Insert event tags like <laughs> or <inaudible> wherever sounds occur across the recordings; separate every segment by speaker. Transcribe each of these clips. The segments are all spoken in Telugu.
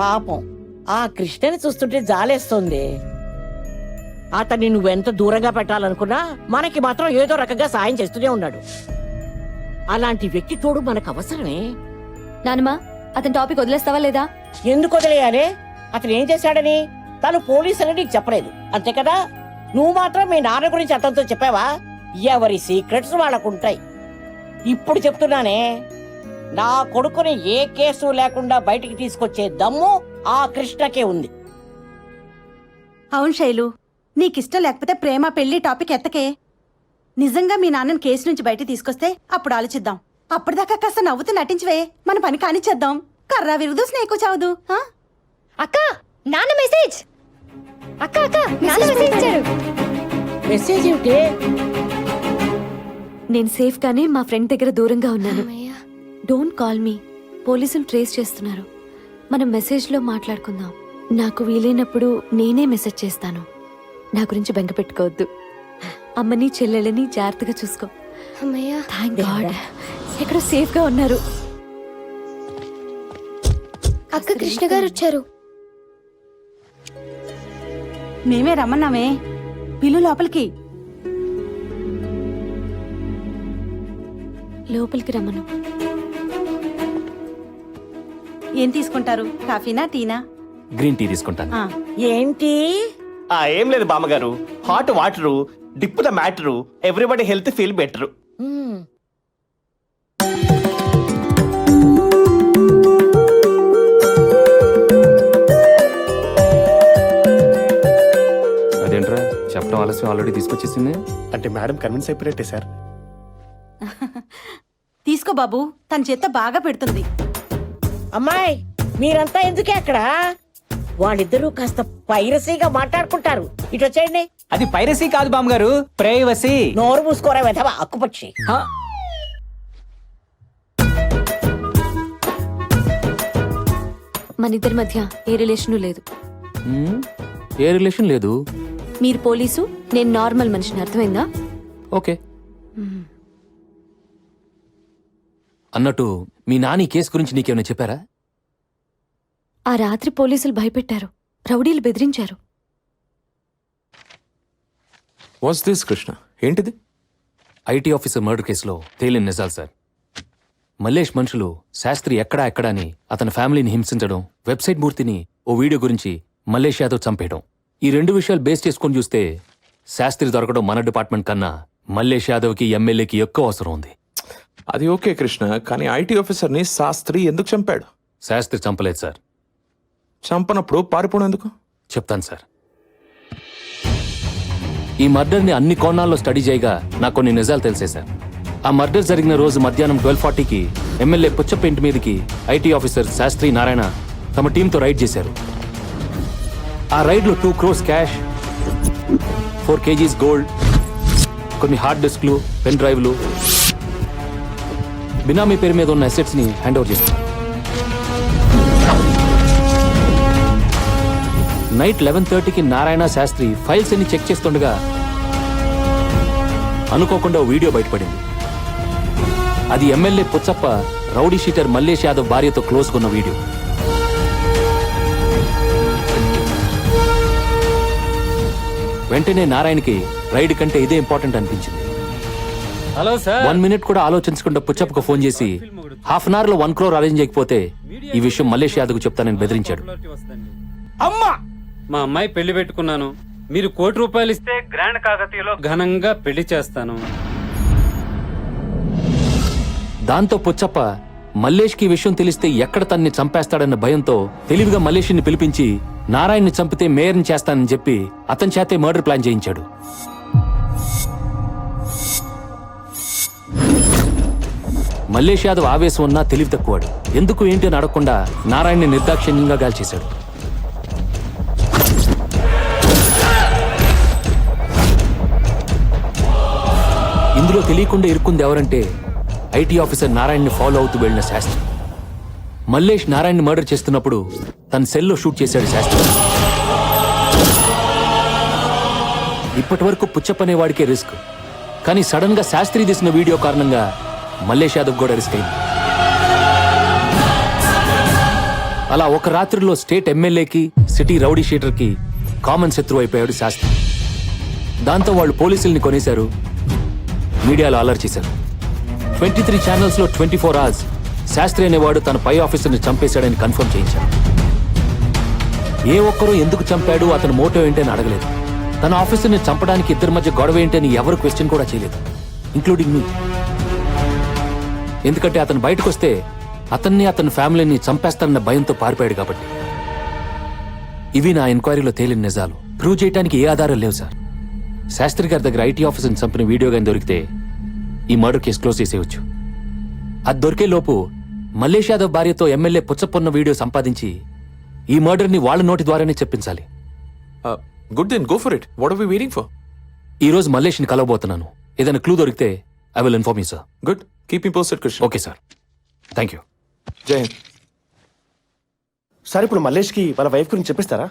Speaker 1: పాపం. ఆ కృష్ణని చూస్తుంటే జాలేస్తుంది. అతన్ని నువ్వెంత దూరంగా పెట్టాలనుకున్నా మనకి మాత్రం ఏదో రకంగా సాయం చేస్తూనే ఉన్నాడు. అలాంటి వ్యక్తి తోడు మనకు అవసరమే.
Speaker 2: నానమ్మా అతని టాపిక్ వదిలేస్తావా లేదా?
Speaker 1: ఎందుకు వదిలేయాలి? అతను ఏం చేశాడని? తను పోలీసులని నీకు చెప్పలేదు. అంతే కదా? నువ్వు మాత్రం మీ నాన్న గురించి అతనితో చెప్పావా? ఎవరి సీక్రెట్స్ వాళ్ళకుంటాయి. ఇప్పుడు చెప్తున్నానే. నా కొడుకుని ఏ కేసు లేకుండా బయటికి తీసుకొచ్చే దమ్ము ఆ కృష్ణకే ఉంది.
Speaker 3: అవును శైలు నీకిష్టం లేకపోతే ప్రేమ పెళ్ళి టాపిక్ ఎత్తకే. నిజంగా మీ నాన్నని కేసు నుంచి బయట తీసుకొస్తే అప్పుడు ఆలోచిద్దాం. అప్పటిదాకా కాస్త నవ్వుతూ నటించవే మన పని కానిచ్చేద్దాం. కర్రా విరుదు స్నేకు చావదు ఆ?
Speaker 2: అక్క నాన్న మెసేజ్. అక్క అక్క నాన్న మెసేజ్ ఇచ్చారు.
Speaker 1: మెసేజ్ ఏమిటి?
Speaker 2: నేను సేఫ్ గానే మా ఫ్రెండ్ దగ్గర దూరంగా ఉన్నాను. Don't call me. పోలీసులు ట్రేస్ చేస్తున్నారు. మనం మెసేజ్లో మాట్లాడుకుందాం. నాకు వీలైనప్పుడు నేనే మెసేజ్ చేస్తాను. నా గురించి బెంగ పెట్టుకోవద్దు. అమ్మని చెల్లెలని జాగ్రత్తగా చూసుకో. థ్యాంక్ గాడ్ ఎక్కడో సేఫ్గా ఉన్నారు.
Speaker 4: అక్క కృష్ణ గారు వచ్చారు.
Speaker 3: మేమే రమ్మన్నామే. పిల్లు లోపలికి.
Speaker 2: లోపలికి రమ్మను.
Speaker 3: ఏం తీసుకుంటారు? కాఫీనా టీనా?
Speaker 5: గ్రీన్ టీ తీసుకుంటాను.
Speaker 3: ఆ,
Speaker 1: ఏంటి?
Speaker 6: ఆ ఏం లేదు బామ్మగారు. Hot water dip the matter everybody health feel better.
Speaker 5: అదేంట్రా? చెప్పడం ఆలస్యం ఆల్రెడీ తీసుకొచ్చేసింది.
Speaker 6: అంటే మేడం కన్విన్స్ అయిపోయినట్టే సార్. <laughs>
Speaker 3: తీసుకో బాబు తన చేత్తో బాగా పెడుతుంది.
Speaker 1: అమ్మాయి మీరంతా ఎందుకే అక్కడ? వాళ్ళిద్దరూ కాస్త పైరసీగా మాట్లాడుకుంటారు. ఇటు వచ్చేయండి.
Speaker 7: అది పైరసీ కాదు బామ్మగారు ప్రేయవసి
Speaker 1: నోరు మూసుకోరా వెధవా అక్కుపక్షి.
Speaker 2: మన ఇద్దరి మధ్య ఏ రిలేషను లేదు.
Speaker 5: ఏ రిలేషన్ లేదు?
Speaker 2: మీరు పోలీసు నేను నార్మల్ మనిషిని అర్థమైందా?
Speaker 5: ఓకే. అన్నట్టు మీ నాని కేసు గురించి నీకేమైనా చెప్పారా?
Speaker 2: ఆ రాత్రి పోలీసులు భయపెట్టారు. రౌడీలు బెదిరించారు.
Speaker 8: వాట్స్ దిస్ కృష్ణ ఏంటిది?
Speaker 5: ఐటీ ఆఫీసర్ మర్డర్ కేసులో తేలిన నిజాలు సార్. మల్లేష్ మనుషులు శాస్త్రి ఎక్కడా ఎక్కడా అని అతని ఫ్యామిలీని హింసించడం వెబ్సైట్ మూర్తిని ఓ వీడియో గురించి మల్లేష్ యాదవ్ చంపేయడం. ఈ రెండు విషయాలు బేస్ చేసుకొని చూస్తే శాస్త్రి దొరకడం మన డిపార్ట్మెంట్ కన్నా మల్లేష్ యాదవ్కి ఎమ్మెల్యేకి ఎక్కువ అవసరం ఉంది.
Speaker 8: అది ఓకే కృష్ణ కానీ ఐటీ ఆఫీసర్ని శాస్త్రి ఎందుకు చంపాడు?
Speaker 5: శాస్త్రి చంపలేదు సార్.
Speaker 8: చంపనప్పుడు పారిపోవడం ఎందుకు?
Speaker 5: చెప్తాను సార్. ఈ మర్డర్ని అన్ని కోణాల్లో స్టడీ చేయగా నాకు కొన్ని నిజాలు తెలిసే సార్. ఆ మర్డర్ జరిగిన రోజు మధ్యాహ్నం ట్వెల్వ్ ఫార్టీకి ఎమ్మెల్యే పుచ్చపేంటి మీదకి ఐటీ ఆఫీసర్ శాస్త్రి నారాయణ తమ టీంతో రైడ్ చేశారు. ఆ రైడ్లో two crores cash four KGs gold కొన్ని హార్డ్ డిస్క్లు పెన్ డ్రైవ్లు. బినామీ పేరు మీద ఉన్న అసెట్స్ని హ్యాండ్ ఓవర్ చేశారు. నైట్ లెవెన్ థర్టీకి నారాయణ శాస్త్రి ఫైల్స్ అన్ని చెక్ చేస్తుండగా అనుకోకుండా ఓ వీడియో బయటపడింది. అది MLA Puchappa rowdy sheeter Mallesh Yadav భార్యతో క్లోజ్ కొన్న వీడియో. వెంటనే నారాయణకి రైడ్ కంటే ఇదే ఇంపార్టెంట్ అనిపించింది.
Speaker 7: Hello sir.
Speaker 5: వన్ మినిట్ కూడా ఆలోచించకుండా పుచ్చప్పకు ఫోన్ చేసి హాఫ్ అన్ అవర్లో వన్ క్రోర్ అరేంజ్ చేయకపోతే ఈ విషయం మల్లేష్ యాదవ్ చెప్తానని బెదిరించాడు.
Speaker 7: అమ్మా! మా అమ్మాయి పెళ్ళి పెట్టుకున్నాను. మీరు కోటి రూపాయలు ఇస్తే గ్రాండ్ కాకతీయలో ఘనంగా పెళ్ళి చేస్తాను.
Speaker 5: దాంతో పుచ్చప్ప మల్లేష్కి విషయం తెలిస్తే ఎక్కడ తన్ని చంపేస్తాడన్న భయంతో తెలివిగా మల్లేష్ని పిలిపించి నారాయణ్ని చంపితే మేయర్ని చేస్తానని చెప్పి అతని చేతే మర్డర్ ప్లాన్ చేయించాడు. మల్లేష్ యాదవ్ ఆవేశం ఉన్నా తెలివి తక్కువాడు. ఎందుకు ఏంటి అని అడగకుండా నారాయణ్ని నిర్దాక్షిణ్యంగా గాల్చేశాడు. ఇందులో తెలియకుండా ఇరుక్కుంది ఎవరంటే ఐటీ ఆఫీసర్ నారాయణ్ని ఫాలో అవుతూ వెళ్ళిన శాస్త్రి. మల్లేష్ నారాయణ్ని మర్డర్ చేస్తున్నప్పుడు తన సెల్లో షూట్ చేశాడు శాస్త్రి. ఇప్పటి వరకు పుచ్చప్పనే వాడికే రిస్క్. కానీ సడన్గా శాస్త్రి తీసిన వీడియో కారణంగా మల్లేష్ యాదవ్ కూడా రిస్క్ అయింది. అలా ఒక రాత్రిలో స్టేట్ ఎమ్మెల్యేకి సిటీ రౌడీ షీటర్కి కామన్ శత్రువు అయిపోయాడు శాస్త్రి. దాంతో వాళ్ళు పోలీసుల్ని కొనేశారు మీడియాలో అలర్ట్ చేశారు. ట్వంటీ త్రీ ఛానల్స్లో ట్వంటీ ఫోర్ అవర్స్ శాస్త్రి అనేవాడు తన పై ఆఫీసర్ని చంపేశాడని కన్ఫర్మ్ చేయించాడు. ఏ ఒక్కరూ ఎందుకు చంపాడు అతని మోటో ఏంటని అడగలేదు. తన ఆఫీసర్ని చంపడానికి ఇద్దరి మధ్య గొడవ ఏంటని ఎవరు క్వశ్చన్ కూడా చేయలేదు ఇంక్లూడింగ్ మీ. ఎందుకంటే అతను బయటకు వస్తే అతన్ని అతని ఫ్యామిలీని చంపేస్తానన్న భయంతో పారిపోయాడు కాబట్టి. ఇవి నా ఎంక్వైరీలో తేలిన నిజాలు. ప్రూవ్ చేయడానికి ఏ ఆధారం లేవు సార్. శాస్త్రి గారి దగ్గర ఐటీ ఆఫీసర్ని చంపిన వీడియో కానీ దొరికితే ఈ మర్డర్ కేసు క్లోజ్ చేసేయచ్చు. అది దొరికే లోపు మల్లేష్ యాదవ్ భార్యతో ఎమ్మెల్యే పుచ్చపొన్న వీడియో సంపాదించి ఈ మర్డర్ని వాళ్ళ నోటి ద్వారానే చెప్పించాలి.
Speaker 8: Good then go for it what are we waiting for
Speaker 5: ఈ రోజు మల్లేష్ని కలవబోతున్నాను. ఏదైనా క్లూ దొరికితే I will inform you sir
Speaker 8: good keep me posted Krishna
Speaker 5: okay sir thank you
Speaker 8: Jai Hind
Speaker 6: sir ఇప్పుడు మల్లేష్కి వాళ్ళ వైఫ్ గురించి చెప్పిస్తారా?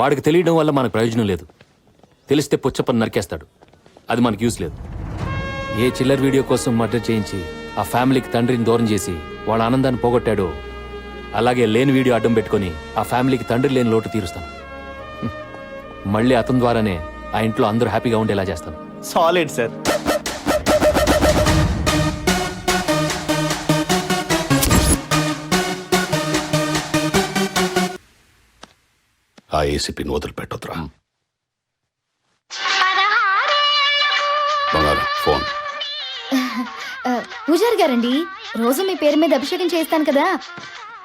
Speaker 5: వాడికి తెలియడం వల్ల మనకు ప్రయోజనం లేదు. తెలిస్తే పుచ్చపని నరికేస్తాడు. అది మనకు యూస్ లేదు. ఏ చిల్లర్ వీడియో కోసం మర్డర్ చేయించి ఆ ఫ్యామిలీకి తండ్రిని దూరం చేసి వాళ్ళ ఆనందాన్ని పోగొట్టాడో అలాగే లేని వీడియో అడ్డం పెట్టుకొని ఆ ఫ్యామిలీకి తండ్రి లేని లోటు తీరుస్తాను. మళ్ళీ అతని ద్వారానే ఆ ఇంట్లో అందరూ హ్యాపీగా ఉండేలా చేస్తాను.
Speaker 6: Solid sir.
Speaker 9: ఆ ఏసీపీని వదిలిపెట్టొద్దురా.
Speaker 4: గారండి రోజు మీ పేరు మీద అభిషేకం చేస్తాను కదా.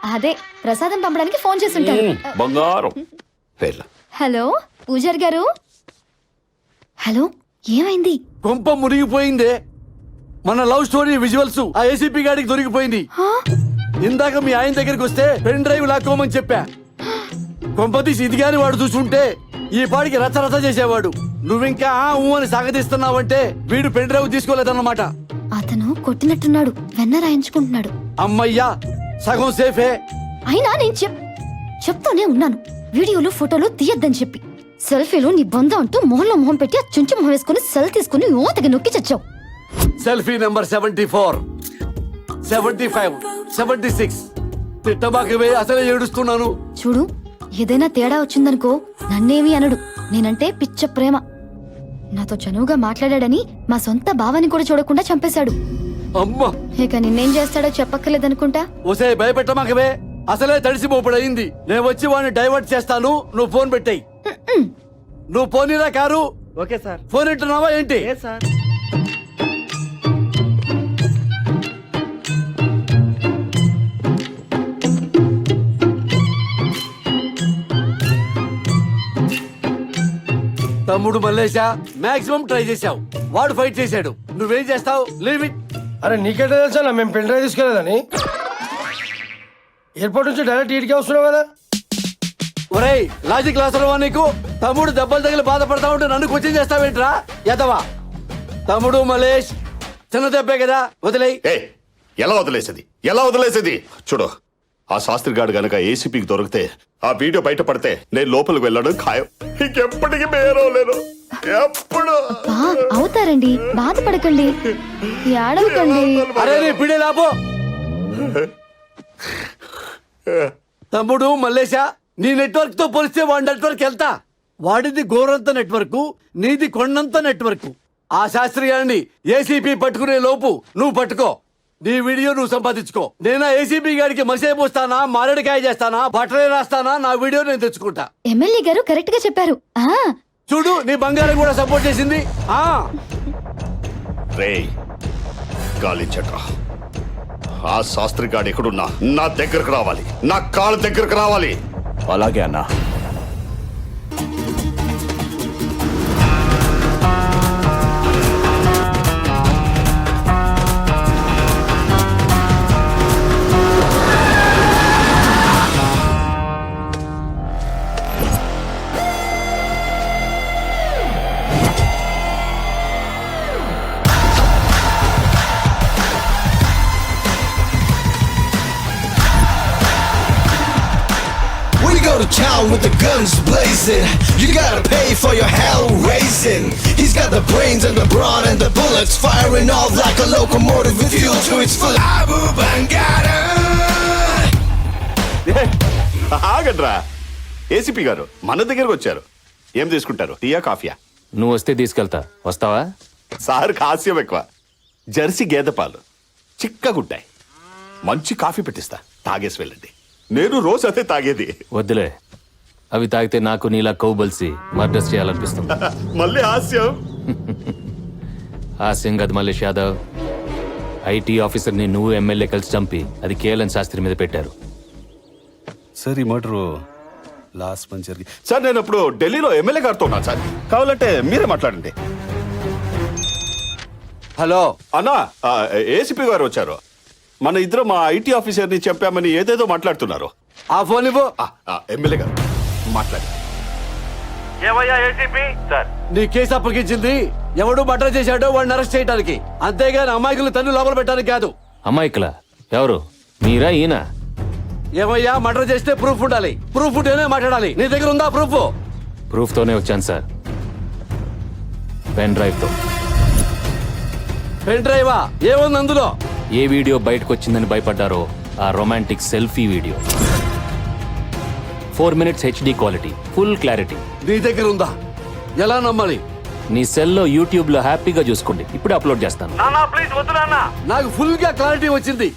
Speaker 4: అదే ప్రసాదం పంపడానికి ఫోన్ చేస్తుంటారు.
Speaker 9: బంగారం. వెళ్ళ.
Speaker 4: హలో పూజారి గారు? హలో ఏమైంది?
Speaker 10: కొంప మునిగిపోయిందే. మన లవ్ స్టోరీ విజువల్స్ ఆ ఏసీపీ గాడికి దొరికిపోయింది. ఇందాక మీ ఆయన దగ్గరికి వస్తే పెన్ డ్రైవ్ లాక్కోమని చెప్పా. కొంపతీసి ఇది గాని వాడు చూసుంటే ఈ పాడికి రచ్చ రచ్చ చేసేవాడు. నువ్వింకా ఆ ఊ అని సాగదీస్తున్నావంటే వీడు పెన్ డ్రైవ్ తీసుకోలేదన్నమాట.
Speaker 4: అతను కొట్టినట్టున్నాడు వెన్న రాయించుకుంటున్నాడు.
Speaker 10: అమ్మయ్యా సగం సేఫే.
Speaker 4: అయినా నేను చెప్ చెప్తూనే ఉన్నాను. వీడియోలు ఫోటోలు తీయద్దని చెప్పి. సెల్ఫీలు నీ బంధం అంటూ మొహంలో మొహం పెట్టి ఆ చుంచు మొహం వేసుకుని సెల్ తీసుకుని ఓతకి నొక్కి చచ్చావు.
Speaker 10: Selfie number seventy four. Seventy five seventy six. తిట్టబాకవే అసలే ఏడుస్తున్నాను.
Speaker 4: చూడు ఏదైనా తేడా వచ్చిందనుకో నన్నేమి అనడు. నేనంటే పిచ్చ ప్రేమ. నాతో చనువుగా మాట్లాడాడని మా సొంత భావాన్ని కూడా చూడకుండా చంపేశాడు.
Speaker 10: అమ్మా!
Speaker 4: ఇక నిన్నేం చేస్తాడో చెప్పక్కర్లేదనుకుంటా?
Speaker 10: ఒసే భయపెట్టమాకవే. అసలే తడిసిపోపడయింది. నేను వచ్చి వాడిని డైవర్ట్ చేస్తాను. నువ్వు ఫోన్ పెట్టాయి. నువ్వు పోనీరా కారు.
Speaker 6: Okay sir.
Speaker 10: ఫోన్ ఇంటున్నావా ఏంటి?
Speaker 6: సార్?
Speaker 10: తమ్ముడు మల్లేశా మాక్సిమం ట్రై చేశావు. వాడు ఫైట్ చేశాడు. నువ్వేం చేస్తావు? లీవ్ ఇట్
Speaker 11: అరే నీకెట్లా తెలుసా మేము పెన్ డ్రైవ్ తీసుకెళ్ళదని ఎయిర్పోర్ట్ నుంచి డైరెక్ట్ ఇటుకే వస్తున్నావు కదా.
Speaker 10: ఒరేయ్ లాజిక్ లాసరవా నీకు? తమ్ముడు దెబ్బలు తగిలి బాధపడతా ఉంటే నన్ను క్వశ్చన్ చేస్తావేంట్రా? ఎదవా తమ్ముడు మలేష్ చిన్న దెబ్బే కదా వదిలేయ్.
Speaker 9: ఏ ఎలా వదిలేసేది? ఎలా వదిలేసేది? చూడు. ఆ శాస్త్రి గాడు గనక ఏసీపీకి దొరికితే ఆ వీడియో బయట పడితే నేను లోపలికి వెళ్ళడం ఖాయం. ఇంకెప్పటికీ మేరవలేను ఎప్పుడు?
Speaker 4: అవుతారండి. బాధపడకండి. ఏడవకండి
Speaker 10: అరే నీ పిడే లాపో. తమ్ముడు మల్లేశా నీ నెట్వర్క్తో పోలిస్తే వాడి నెట్వర్క్ వెళ్తా వాడిది గోరంత నెట్వర్క్ నీది కొండంత నెట్వర్క్. ఆ శాస్త్రి గారిని ఏసీపీ పట్టుకునే లోపు నువ్వు పట్టుకో. నీ వీడియో నువ్వు సంపాదించుకో. నేను ఏసీపీ గారికి మసే పోస్తానా మారేడుకాయ చేస్తానా బట్టలే రాస్తానా నా వీడియో నేను తెచ్చుకుంటా.
Speaker 4: ఎమ్మెల్యే గారు కరెక్ట్గా చెప్పారు. ఆ.
Speaker 10: చూడు నీ బంగారం కూడా సపోర్ట్ చేసింది. ఆ.
Speaker 9: రే ఆ శాస్త్రి గాడు ఎక్కడున్నా? నా దగ్గరకు రావాలి. నా కాళ్ళ దగ్గరకు రావాలి.
Speaker 6: అలాగే అన్నా.
Speaker 12: Town with the guns blazing. You gotta pay for your hell raising. He's got the brains and the brawn and the bullets firing off like a locomotive with fuel to its full. Abu Bangada.
Speaker 9: ఆగడ్రా ఏసీపీ గారు మన దగ్గరకు వచ్చారు ఏం తీసుకుంటారు టీయా కాఫీయా
Speaker 5: నువ్వు వస్తే తీసుకెళ్తా వస్తావా
Speaker 9: సార్ హాస్యం ఎక్కువ జెర్సీ గేదె పాలు చిక్కగుంటాయి మంచి కాఫీ పెట్టిస్తా తాగేసి వెళ్ళండి నేను రోజు అదే తాగేది
Speaker 5: వద్దులే అవి తాగితే నాకు నీలా కౌబల్సి మర్డర్స్ చేయాలనిపిస్తుంది. <laughs>
Speaker 9: మళ్ళీ హాస్యం.
Speaker 5: హాస్యం కదా మల్లేష్ యాదవ్. ఐటీ ఆఫీసర్ని నువ్వు ఎమ్మెల్యే కలిసి చంపి అది కేఎల్ఎన్ శాస్త్రి మీద పెట్టారు.
Speaker 6: సార్ ఈ మర్డర్ లాస్ట్ మంత్ జరిగి
Speaker 9: సార్ నేను ఇప్పుడు ఢిల్లీలో ఎమ్మెల్యే గారితో ఉన్నాను సార్. కావాలంటే మీరే మాట్లాడండి.
Speaker 10: హలో.
Speaker 9: అన్నా ఏసీపీ గారు వచ్చారు. మన ఇద్దరు మా ఐటీ ఆఫీసర్ని చెప్పామని ఏదేదో మాట్లాడుతున్నారు.
Speaker 10: ఆ ఫోన్ ఇవ్వు.
Speaker 9: ఎమ్మెల్యే గారు. మాట్లాడి.
Speaker 10: నీ కేసు అప్పగించింది. ఎవడు మర్డర్ చేశాడో వాడిని అరెస్ట్ చేయడానికి అంతేగాని అమాయకులు తన్ను లోపల పెట్టడానికి కాదు.
Speaker 5: అమ్మాయికలా? ఎవరు? మీరా ఈయన?
Speaker 10: ఏమయ్యా మర్డర్ చేస్తే ప్రూఫ్ ఉండాలి. ప్రూఫ్ ఉంటేనే మాట్లాడాలి. నీ దగ్గర ఉందా ప్రూఫ్?
Speaker 5: ప్రూఫ్తోనే వచ్చాను సార్. పెన్ డ్రైవ్తో.
Speaker 10: పెన్ డ్రైవా? ఏముంది అందులో?
Speaker 5: ఏ వీడియో బయటకు వచ్చిందని భయపడ్డారో? ఆ romantic selfie video. Four minutes HD quality full clarity.
Speaker 10: నీ దగ్గర ఉందా? ఎలా నమ్మాలి
Speaker 5: నీ సెల్లో యూట్యూబ్లో హ్యాపీగా చూసుకోండి. ఇప్పుడు అప్లోడ్ చేస్తాను.
Speaker 10: నాకు ఫుల్గా క్లారిటీ వచ్చింది.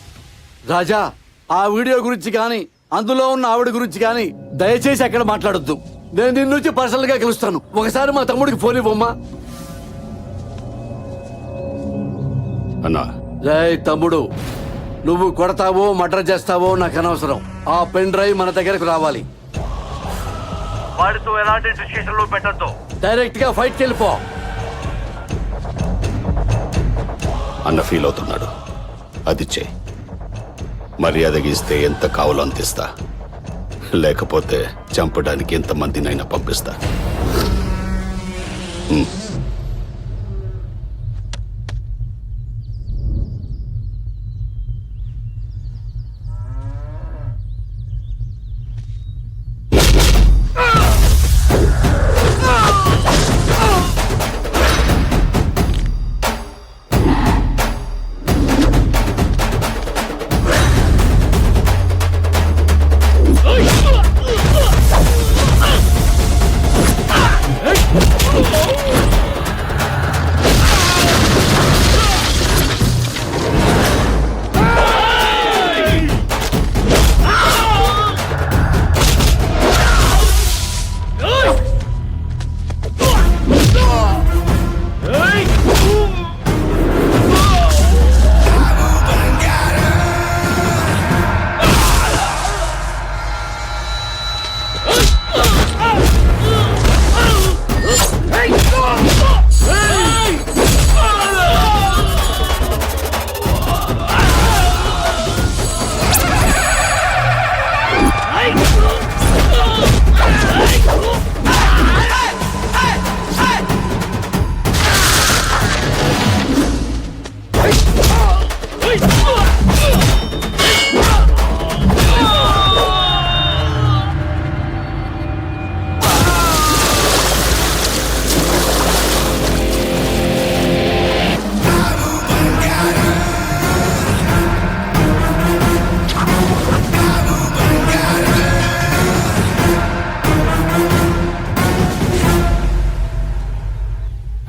Speaker 10: రాజా ఆ వీడియో గురించి కానీ అందులో ఉన్న ఆవిడ గురించి కానీ దయచేసి అక్కడ మాట్లాడొద్దు. నేను నిన్ను నుంచి పర్సనల్గా కలుస్తాను ఒకసారి మా తమ్ముడికి ఫోన్ ఇవ్వమ్మా.
Speaker 9: అన్నా.
Speaker 10: జై తమ్ముడు నువ్వు కొడతావో మర్డర్ చేస్తావో నాకు అనవసరం. ఆ పెన్ డ్రైవ్ మన దగ్గరకు రావాలి.
Speaker 11: వాడితో ఎలాంటి డిస్కషన్లో పెట్టద్దు.
Speaker 10: డైరెక్ట్గా ఫైట్కి వెళ్ళిపో
Speaker 9: అన్న ఫీల్ అవుతున్నాడు. అది చేయి. మర్యాదగా ఇస్తే ఎంత కావాలో అంత ఇస్తా. లేకపోతే చంపడానికి ఎంతమందినైనా పంపిస్తా.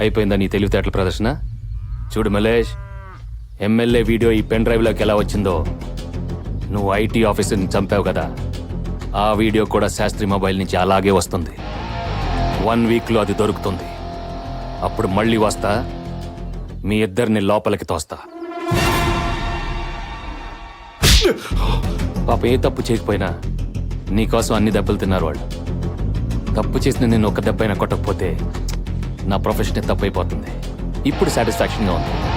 Speaker 5: అయిపోయిందా నీ తెలివితేటల ప్రదర్శన? చూడు మలేష్ ఎమ్మెల్యే వీడియో ఈ పెన్ డ్రైవ్లోకి ఎలా వచ్చిందో. నువ్వు ఐటీ ఆఫీసర్ని చంపావు కదా. ఆ వీడియో కూడా శాస్త్రి మొబైల్ నుంచి అలాగే వస్తుంది. వన్ వీక్లో అది దొరుకుతుంది. అప్పుడు మళ్ళీ వస్తా మీ ఇద్దరిని లోపలికి తోస్తా. పాప ఏ తప్పు చేయకపోయినా నీకోసం అన్ని దెబ్బలు తిన్నారు వాళ్ళు. తప్పు చేసిన నేను ఒక దెబ్బైనా కొట్టకపోతే నా ప్రొఫెషన్ తప్పైపోతుంది ఇప్పుడు సాటిస్ఫాక్షన్గా ఉంది.